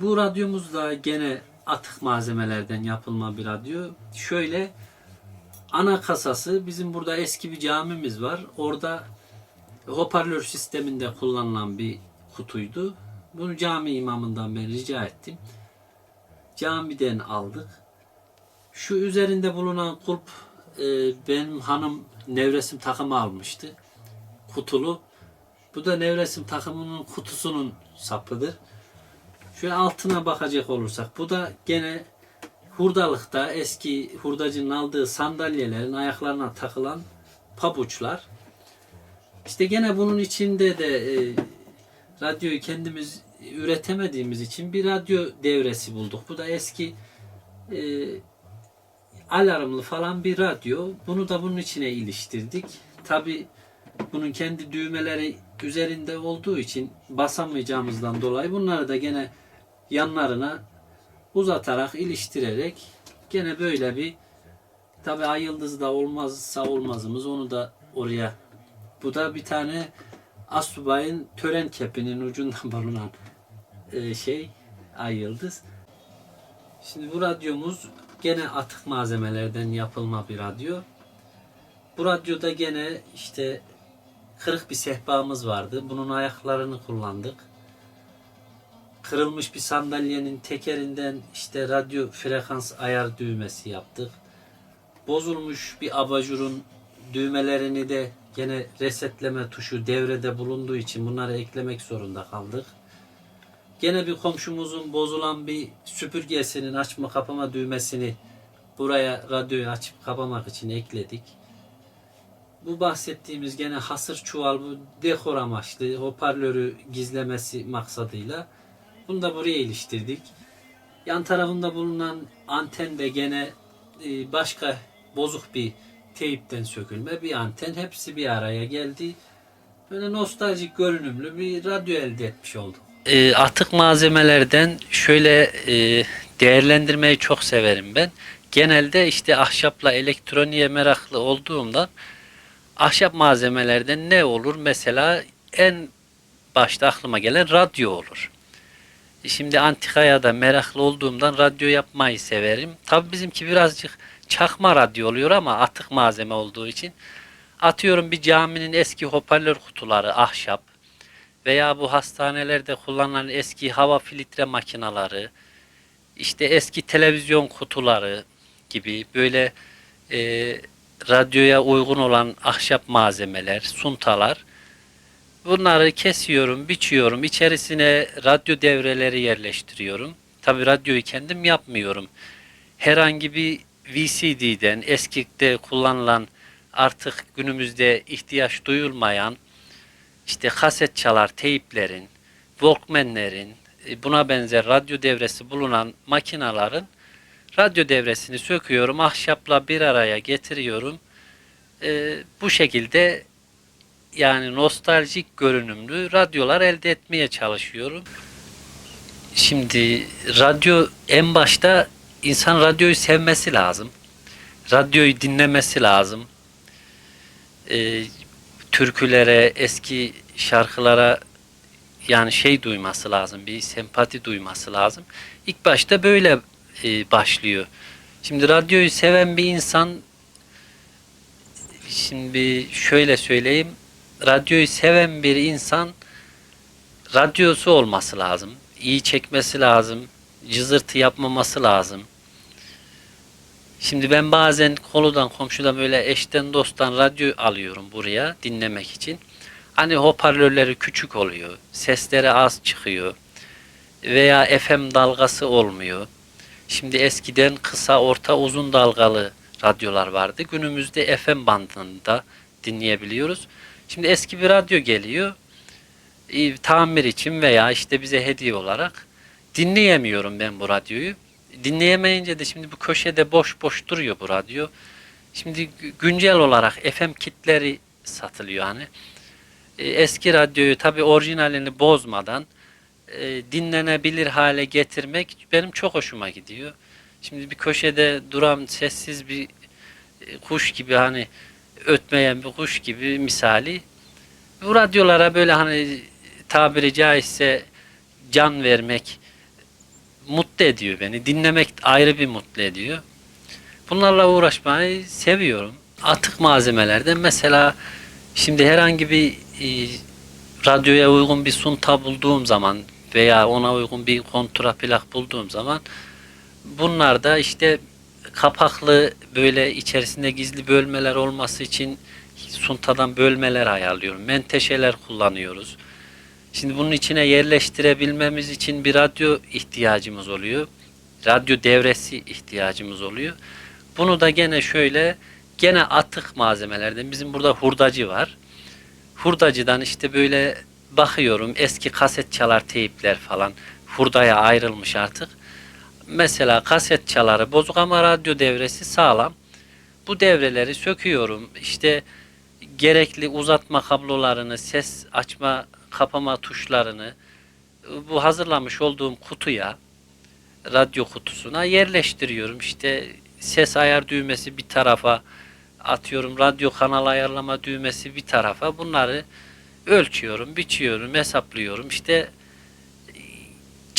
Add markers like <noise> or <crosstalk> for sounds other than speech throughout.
Bu radyomuz da gene atık malzemelerden yapılma bir radyo. Şöyle ana kasası bizim burada eski bir camimiz var. Orada hoparlör sisteminde kullanılan bir kutuydu. Bunu cami imamından ben rica ettim. Camiden aldık. Şu üzerinde bulunan kulp e, benim hanım nevresim takımı almıştı. Kutulu. Bu da nevresim takımının kutusunun sapıdır. Şöyle altına bakacak olursak bu da gene hurdalıkta eski hurdacının aldığı sandalyelerin ayaklarına takılan pabuçlar. İşte gene bunun içinde de e, radyoyu kendimiz üretemediğimiz için bir radyo devresi bulduk. Bu da eski e, alarmlı falan bir radyo. Bunu da bunun içine iliştirdik. Tabi bunun kendi düğmeleri üzerinde olduğu için basamayacağımızdan dolayı bunları da gene yanlarına uzatarak iliştirerek gene böyle bir tabi ay yıldız da olmazsa olmazımız onu da oraya bu da bir tane asubayın tören kepinin ucundan <laughs> bulunan e, şey ay yıldız. Şimdi bu radyomuz gene atık malzemelerden yapılma bir radyo. Bu radyoda gene işte kırık bir sehpamız vardı. Bunun ayaklarını kullandık. Kırılmış bir sandalyenin tekerinden işte radyo frekans ayar düğmesi yaptık. Bozulmuş bir abajurun düğmelerini de gene resetleme tuşu devrede bulunduğu için bunları eklemek zorunda kaldık. Gene bir komşumuzun bozulan bir süpürgesinin açma kapama düğmesini buraya radyoyu açıp kapamak için ekledik. Bu bahsettiğimiz gene hasır çuval bu dekor amaçlı hoparlörü gizlemesi maksadıyla bunu da buraya iliştirdik. Yan tarafında bulunan anten de gene e, başka bozuk bir teyipten sökülme bir anten hepsi bir araya geldi. Böyle nostaljik görünümlü bir radyo elde etmiş olduk. E, atık malzemelerden şöyle e, değerlendirmeyi çok severim ben. Genelde işte ahşapla elektroniğe meraklı olduğumdan ahşap malzemelerden ne olur? Mesela en başta aklıma gelen radyo olur. Şimdi antikaya da meraklı olduğumdan radyo yapmayı severim. Tabi bizimki birazcık çakma radyo oluyor ama atık malzeme olduğu için. Atıyorum bir caminin eski hoparlör kutuları ahşap veya bu hastanelerde kullanılan eski hava filtre makinaları, işte eski televizyon kutuları gibi böyle e, radyoya uygun olan ahşap malzemeler, suntalar bunları kesiyorum, biçiyorum. içerisine radyo devreleri yerleştiriyorum. Tabi radyoyu kendim yapmıyorum. Herhangi bir VCD'den eskide kullanılan artık günümüzde ihtiyaç duyulmayan işte kaset çalar teyplerin, Walkman'lerin, e, buna benzer radyo devresi bulunan makinaların radyo devresini söküyorum, ahşapla bir araya getiriyorum. Ee, bu şekilde yani nostaljik görünümlü radyolar elde etmeye çalışıyorum. Şimdi radyo en başta insan radyoyu sevmesi lazım. Radyoyu dinlemesi lazım. Ee, türkülere, eski şarkılara yani şey duyması lazım, bir sempati duyması lazım. İlk başta böyle e, başlıyor. Şimdi radyoyu seven bir insan şimdi şöyle söyleyeyim. Radyoyu seven bir insan radyosu olması lazım. İyi çekmesi lazım. Cızırtı yapmaması lazım. Şimdi ben bazen koludan komşudan böyle eşten dosttan radyo alıyorum buraya dinlemek için. Hani hoparlörleri küçük oluyor. Sesleri az çıkıyor. Veya FM dalgası olmuyor. Şimdi eskiden kısa, orta, uzun dalgalı radyolar vardı. Günümüzde FM bandında dinleyebiliyoruz. Şimdi eski bir radyo geliyor. Tamir için veya işte bize hediye olarak dinleyemiyorum ben bu radyoyu. Dinleyemeyince de şimdi bu köşede boş boş duruyor bu radyo. Şimdi güncel olarak FM kitleri satılıyor hani. E, eski radyoyu tabi orijinalini bozmadan e, dinlenebilir hale getirmek benim çok hoşuma gidiyor. Şimdi bir köşede duran sessiz bir e, kuş gibi hani ötmeyen bir kuş gibi misali bu radyolara böyle hani tabiri caizse can vermek mutlu ediyor beni. Dinlemek ayrı bir mutlu ediyor. Bunlarla uğraşmayı seviyorum. Atık malzemelerden mesela şimdi herhangi bir e, radyoya uygun bir sunta bulduğum zaman veya ona uygun bir kontra plak bulduğum zaman bunlarda işte kapaklı böyle içerisinde gizli bölmeler olması için suntadan bölmeler ayarlıyorum. Menteşeler kullanıyoruz. Şimdi bunun içine yerleştirebilmemiz için bir radyo ihtiyacımız oluyor. Radyo devresi ihtiyacımız oluyor. Bunu da gene şöyle gene atık malzemelerden bizim burada hurdacı var. Hurdacıdan işte böyle bakıyorum eski kaset çalar teyipler falan hurdaya ayrılmış artık. Mesela kaset çaları bozuk ama radyo devresi sağlam. Bu devreleri söküyorum. İşte gerekli uzatma kablolarını, ses açma, kapama tuşlarını bu hazırlamış olduğum kutuya, radyo kutusuna yerleştiriyorum. İşte ses ayar düğmesi bir tarafa atıyorum, radyo kanal ayarlama düğmesi bir tarafa. Bunları ölçüyorum, biçiyorum, hesaplıyorum. İşte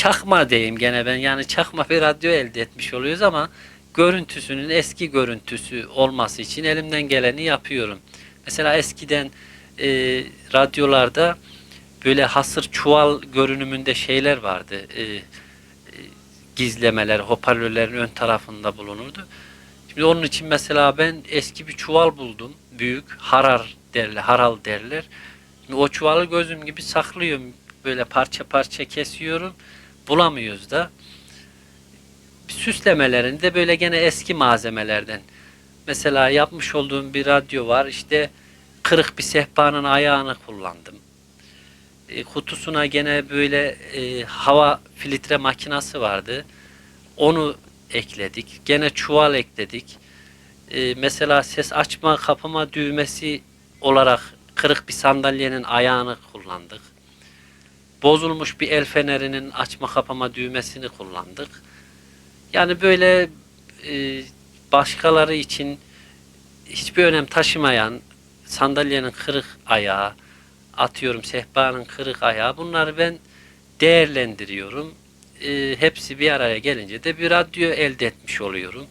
çakma diyeyim gene ben. Yani çakma bir radyo elde etmiş oluyoruz ama görüntüsünün eski görüntüsü olması için elimden geleni yapıyorum. Mesela eskiden e, radyolarda böyle hasır çuval görünümünde şeyler vardı. E, e, gizlemeler, hoparlörlerin ön tarafında bulunurdu. Şimdi onun için mesela ben eski bir çuval buldum. Büyük, harar derler, haral derler. Şimdi o çuvalı gözüm gibi saklıyorum. Böyle parça parça kesiyorum. Bulamıyoruz da. Süslemelerini de böyle gene eski malzemelerden. Mesela yapmış olduğum bir radyo var. İşte kırık bir sehpanın ayağını kullandım. E, kutusuna gene böyle e, hava filtre makinası vardı. Onu ekledik. Gene çuval ekledik. E, mesela ses açma kapama düğmesi olarak kırık bir sandalyenin ayağını kullandık. Bozulmuş bir el fenerinin açma kapama düğmesini kullandık. Yani böyle e, başkaları için hiçbir önem taşımayan sandalyenin kırık ayağı, atıyorum sehpanın kırık ayağı bunları ben değerlendiriyorum. E, hepsi bir araya gelince de bir radyo elde etmiş oluyorum.